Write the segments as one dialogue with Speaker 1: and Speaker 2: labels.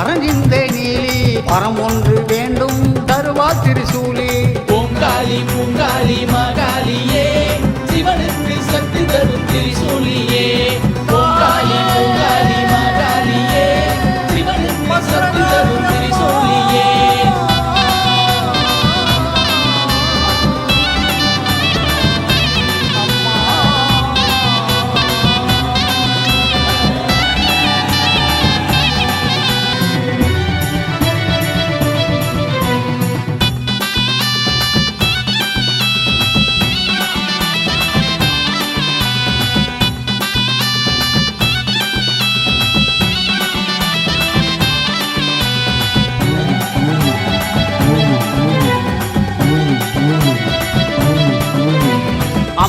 Speaker 1: காளி நீலி
Speaker 2: பரமோ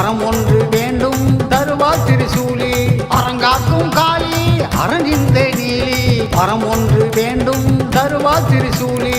Speaker 1: வரம் ஒன்று வேண்டும் தருவா திருசூலி. அரங்காக்கும் காளி அரங்கிந்த நீலி வரம் ஒன்று வேண்டும் தருவா திருசூலி.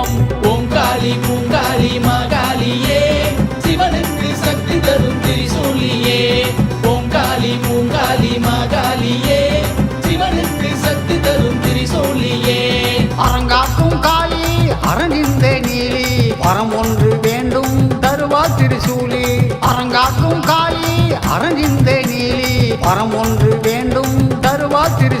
Speaker 1: ஒன்று வேண்டும் தருவா திருசூலி. அரங்காக்கும் காளி அரணிந்த நீலி. வரம் ஒன்று வேண்டும் தருவா
Speaker 2: திரு